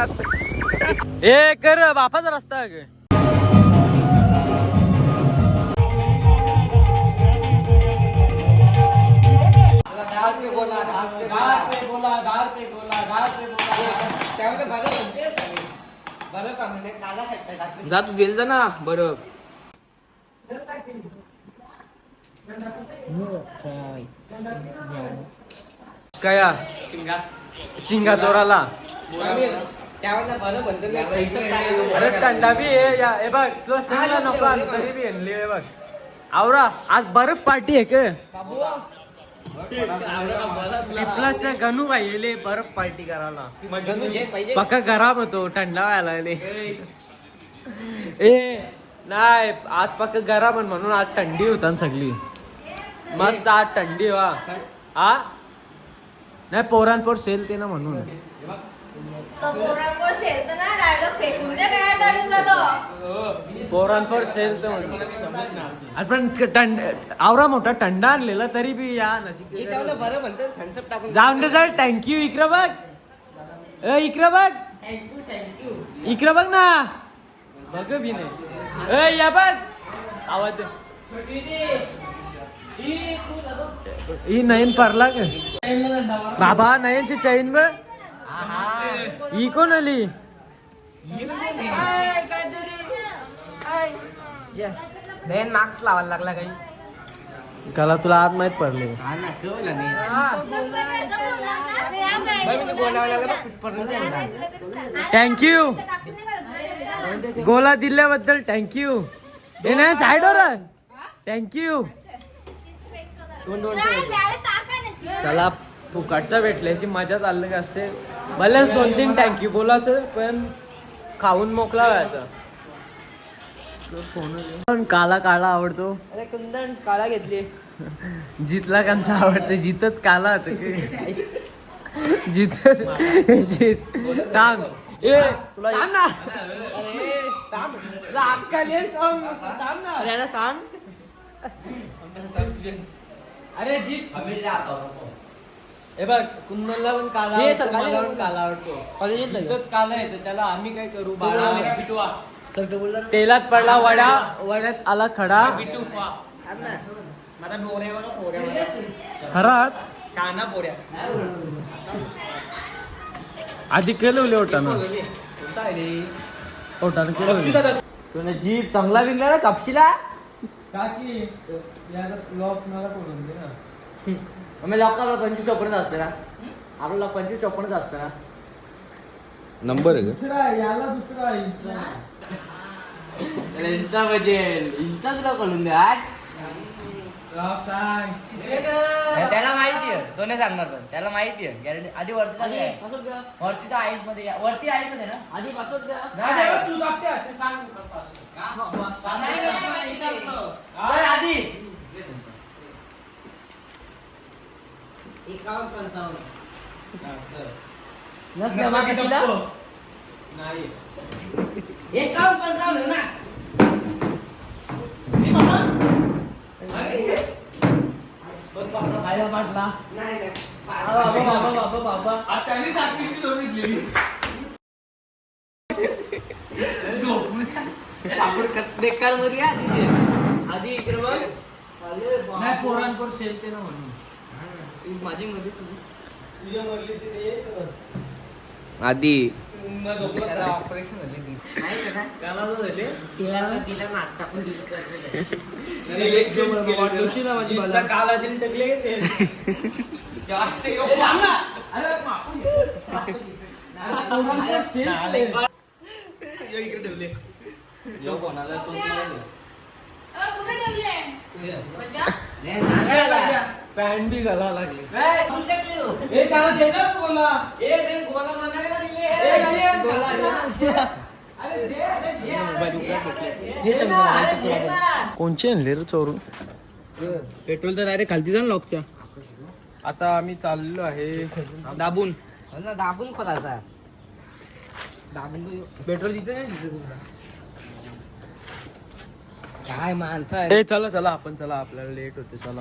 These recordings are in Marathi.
ए कर बापाचा रस्ता आहे ग. जा तू गेल जा ना बरं. काय शिंगा. चोराला त्यावेळेला बरं म्हणते ना पैसे टाकायचे. अरे टंडा बी आहे या हे बघ तुला सांगला नको आणि तरी बी आणली हे बघ. आवरा आज बरफ पार्टी आहे का प्लसच्या गणू भाई येले बरफ पार्टी करायला. गणू जे पाहिजे पक्का गरम होतो थंडा व्हायला लागले. ए नाही आज पक्का गरम आहे म्हणून आज थंडी होता ना सगळी. मस्त आज थंडी वा. हा? नाही पोरांपोर सेल ते ना म्हणून. पोरांवर शेलतं ना डायलॉग फेकून काय जातो पण थंड आवरा मोठा थंडा आणलेला तरी बी या नजीक बरं म्हणते थम्सअप टाकून जाऊन दे चल थँक्यू इकडे बघ. ए इकडे बघ. थँक्यू थँक्यू इकडे बघ ना. बघ बी नाही. ए या बघ. आवाज दे. ही नयन परला बाबा नयनची चैन बघ. ही. कोण आली? नयन मार्क्स लावायला लागला काही. कला तुला आत माहीत पडले. हा ना कळलं. थँक्यू गोला दिल्याबद्दल थँक्यू हे साईडवर थँक्यू चला. फुकटचा भेटल्याची मजाच अलग असते. भलेच दोन तीन टँकी बोलायचं पण खाऊन मोकळा व्हायचा. पण काला काळा आवडतो. अरे कुंदन काळा घेतली. जितला कंचा आवडते जितच काला होत जित जित. थांब. ए तुला थांब ना. तुला अक्कल येईल? थांब. थांब ना. अरे याला सांग. अरे जीत. हे बघ कुंदनला पण काला हे आवडतो, सकाळी मला पण काला आवडतो. कॉलेजेस जितच काला यायचं त्याला आम्ही काय करू? बाळा तेलात पडला वडा वड्यात आला खडा. खराच? आधी केलं उले ओटानं. ओटानं केलं तुला जी चांगला विकला ना कापशीला? काकी लॉक मला पडून दे ना. मग लॉकला पंचवीस चौपडच असते ना आपल्याला पंचवीस चौपडच असतं ना नंबर आहे दुसरा याला दुसरा इंस्टा इन्स्टा इन्स्टा तुला कळून दे आज लॉक सांग त्याला माहिती आहे तो नाही सांगणार पण त्याला माहिती आहे गॅरंटी आधी वरती वरती तर आईसमध्ये या. वरती आईसमध्ये ना आधी पासवर्ड द्या तू जाते सांग आधी नसल्या मागाशीला नाही. एकावन्न पंचावन्न ना. बाबा बाबा बेकारमध्ये आधीचे आधी इकडे बघ. नाही पोरांपर शेलते ना म्हणून. माझी मध्ये तुझ्या मरली तिथे येतच आधी. ठेवले. ठेवले पॅन्ट बी घाला लागले. हे त्याला दे ना बोला. कोणचे आणले रे चोरून? पेट्रोल तर डायरेक्ट खालती जाण लॉकच्या. आता आम्ही चाललो आहे. दाबून. दाबून खोदायचा दाबून पेट्रोल तिथे नाही काय माणसं आहे ए चला चला आपण चला आपल्याला लेट होते चला.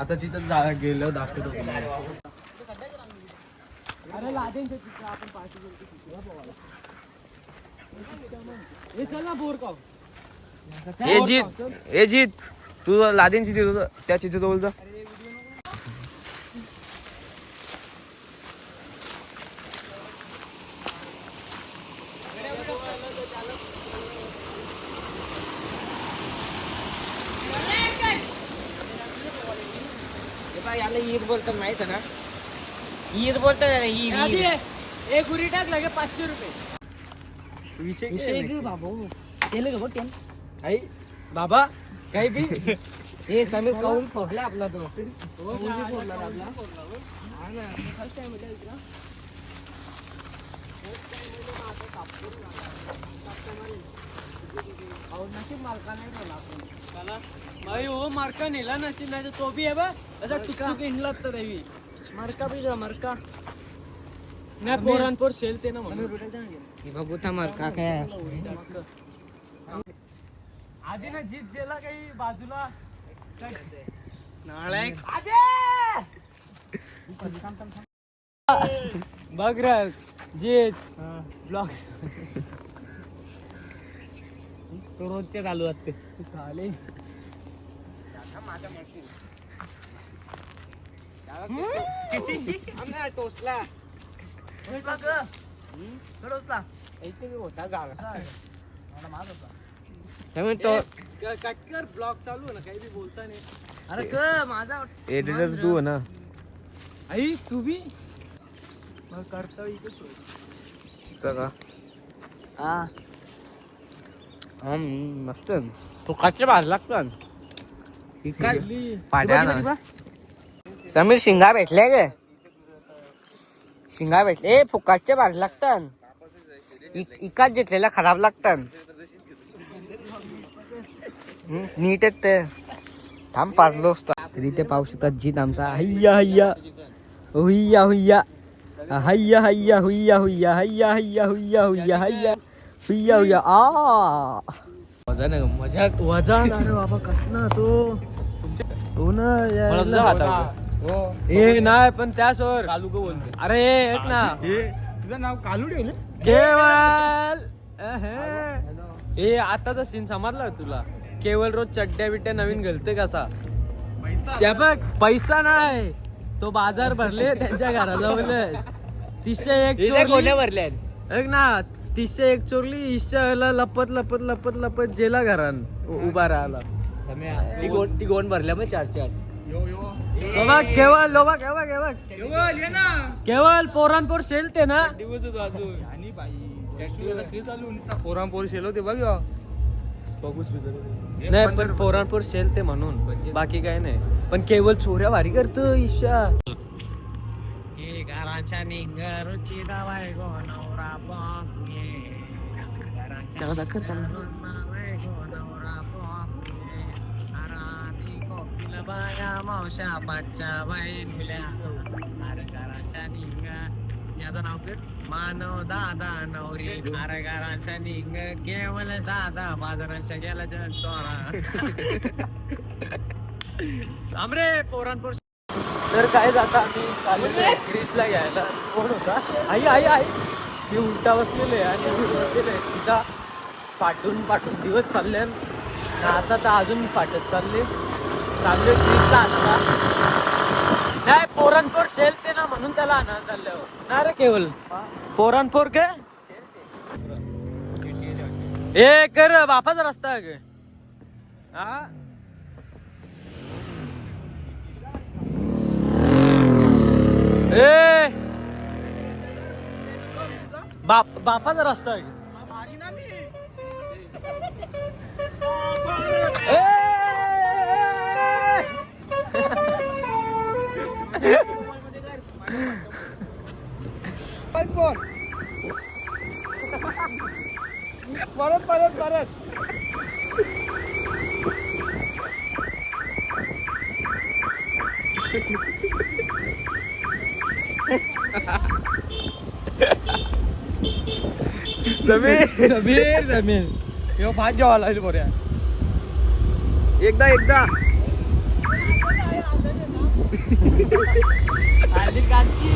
आता तिथं जा गेलं दाखवतो तुम्हाला. अरे लादेनचे चित्र आपण पार्टी केली चित्र बघायला हे चल ना बोरगाव हे जीत. हे जीत. तू लादेनची चित्र त्या चित्रजवळ जा. बोलतात माहित आहे ना? ईद बोलतात याला, ईद आधी ईद. ये. एक उरी टाक लगे पाचशे रुपये. विषय विषय की बाबू केलं का बघ त्यानं? आई बाबा काही बी हे समीर काऊन फोडला आपला तो बी फोडला रे आपला हा ना. भाई हो मार्का नेला नशीब नाही तो बी आहे बा. असा टुकटुक इंडला तर रवी मरका बी जा मरका. नाही पोरांपोर शेल ते ना म्हणून. बघू था मरका काय. आधी ना जीत गेला काही बाजूला. बघ रे जीत. ब्लॉग तो रोजचे चालू असते. चाले टोचला. होता गाव. त्यामुळे तो कटकर ब्लॉग चालू आहे ना काही बी बोलता नाही. अरे क माझा एडिटर तू ना. आई तू बी? करता इथे का हा. मस्त. फुकाचे भाज लागतात पाड्या ना. समीर शिंगा भेटले ग. शिंगा भेटले ए फुकाचे भाज लागतात इकाच घेतलेला खराब लागतात नीट आहेत ते. थांब पाडलो असतो. तरी ते पाहू शकतात जीत आमचा. हैया हैया हुय्या हुय्या. हैया हैया हुय्या हुय्या हैया हैया हुय्या हुय्या हैया हुय्या आ. मजा ना मजा वजा बाबा कसना तो? हो ना मला तुझा यायला वाटा ए नाही पण त्यासवर कालू का बोलते अरे एक ना. तुझं नाव कालू ठेवलं केवळ अहे. ए आताचा सीन समजला का तुला? केवळ रोज चड्ड्या बिड्ड्या नवीन घालते कसा? त्या बघ पैसा नाही. तो बाजार भरले त्यांच्या घराजवळ तीसशे एक चोरली. भरले ऐक ना तीसशे एक चोरली इश्च्या लपत लपत लपत लपत जेला घरान. उभा राहिला ती गोण ती गोण भरल्या मग चार चार. बाबा केवळ लोबा केवळ केवळ केवळ पोरांपोर शेलते ना. आणि बाई चालू पोराम पोर शेलो ते बघ बघूच नाही पण पोरांपोर शेलते म्हणून. बाकी काय नाही. पण केवळ चोऱ्या भारी करतो ईशा घराच्या निंगरूची दावाय गो नवरा बाया मावशा पाटच्या बाई मुल्या अरे घराच्या निंगा. याचं नाव कर मानव दादा नवरी. अरे घराच्या निंग. केवळ दादा बाजाराच्या गेला चोरा. आमरे पोरांपोर तर काय जाता आम्ही चाललेलो ग्रीसला घ्यायला कोण होता? आई आई आई. मी उलटा बसलेले आणि मी बसलेले सीधा पाठून पाठून दिवस चालले आणि आता तर अजून पाठत चालले. चालले ग्रीसला आता. नाही पोरांपोर शेल ते ना म्हणून त्याला आणा चालल्यावर नाही रे केवल. पोरांपोर के? ए कर बापाचा रस्ता आहे ग. हा? ए! बाप बापाचा रस्ता आहे. ए! परत परत परत. जमीन. जमीन जमीन. ह्यो भात जेवा लागली बऱ्या. एकदा एकदा. कांची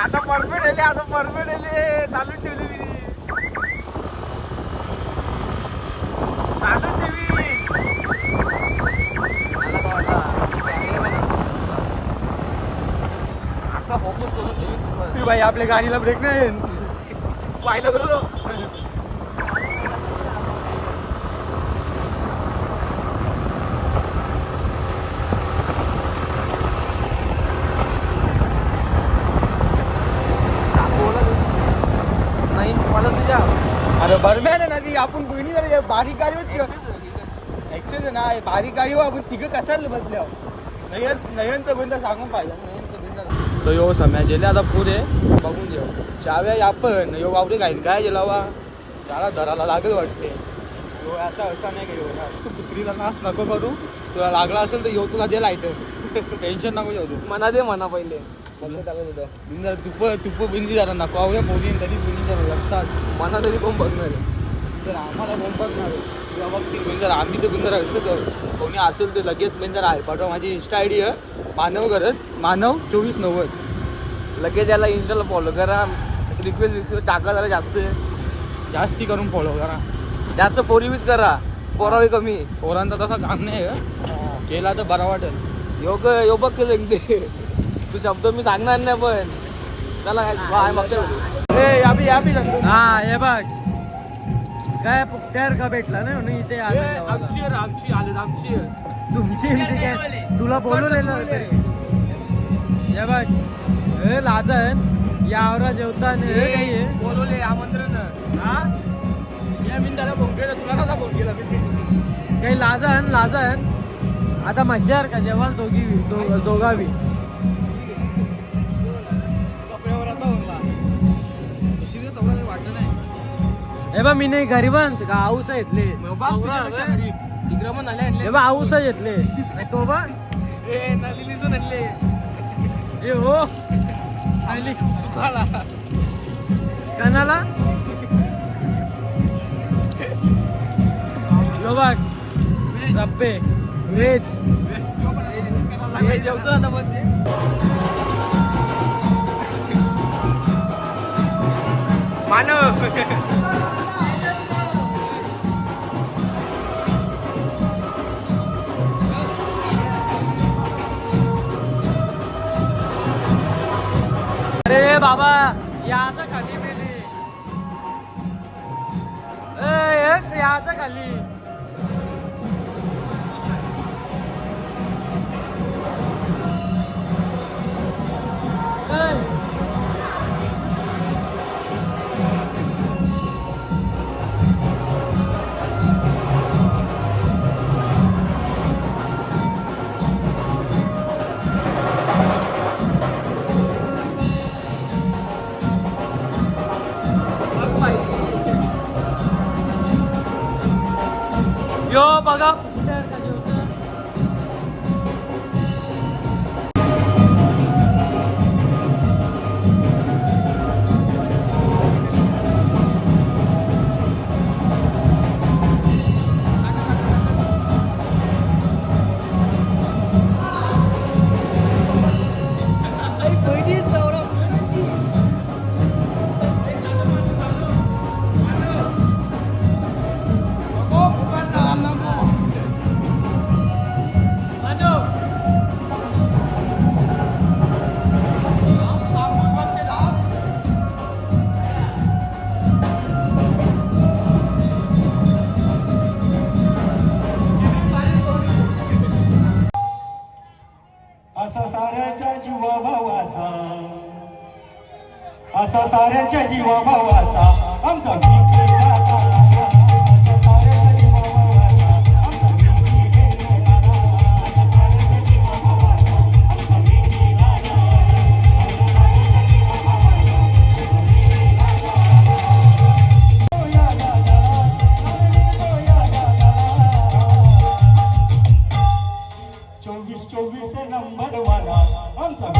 आता परफेक्ट आले आता परफेक्ट आले चालू ठेवली मी चालू ठेवी आता फोकस करून ठेवीन ती बाई आपल्या गाडीला ब्रेक नाही पाहिलं करू नाही मला तुझ्या अरे बरम्यान आहे ना ती आपण बहिणी जरा बारीक गाडी होती ऍक्सेस ना बारीक गाडी हो आपण तिघं कशाला बसल्या? नयन नयनचं बंद सांगून पाहिजे नयनचं बंद तो यो सम्या गेले आता पुरे बघून घेऊ चाव्या आपण यो वावरे घाईन काय गेला वा त्याला धराला लागेल वाटते यो असा असा नाही घेऊ तू कुत्रीला नाच नको करू। तुला लागला असेल तर यो तुला दे लाइट टेन्शन नको घेऊ तू। मना दे म्हणा पहिले। बिंदर तुप तुप बिंदी जरा नको आवड्या पोरी तरी बिंदी जरा लागतात मना तरी कोण बघणार? तर आम्हाला बोंबत नाही किंवा मग ती बिंदर आम्ही तर बिंदर असं कर कोणी असेल तर लगेच बिंदर आहे पाठवा. माझी इन्स्टा आय डी आहे मानव करत मानव चोवीस नव्वद. लगेच याला इन्स्टाला फॉलो करा. रिक्वेस्ट रिक्वेस्ट टाका जरा जास्त. जास्ती करून फॉलो करा. जास्त पोरीवीच करा. पोरावी कमी. पोरांचा तसा काम नाही आहे. केला तर बरा वाटेल. योग यो बघ केलं ते तू शब्द मी सांगणार नाही पण. चला काय बाय मागच्या हा हे बघ. काय पुट्यार का भेटला ना? म्हणून इथे आलो गावाला. आमची आमची आले आमची. तुमची आमची काय? तुला बोलवलेलं तरी हे बघ. हे लाजन यावरा जेवताना. हे काय आहे? बोलवले आमंत्रण. हा? या बिंदाला फोन केला तुला कसा फोन केला? मी काही लाजन लाजन आता मशार का? जेव्हा दोघी दो- दोघावी. हे बघ मी नाही गरीबांच का आऊस घेतले हे बघ आऊस घेतले तो ए आणले हे हो. आली. कणाला? रप्पे व्हेज जेवतो आता पण ते. मानव. अरे बाबा याचा खाली मेली. ए याचा खाली. यो बघा साऱ्याच्या जीवा भावाचा असा साऱ्याच्या जीवा भावाचा आमचा चोवीस नंबर वाला. आमचा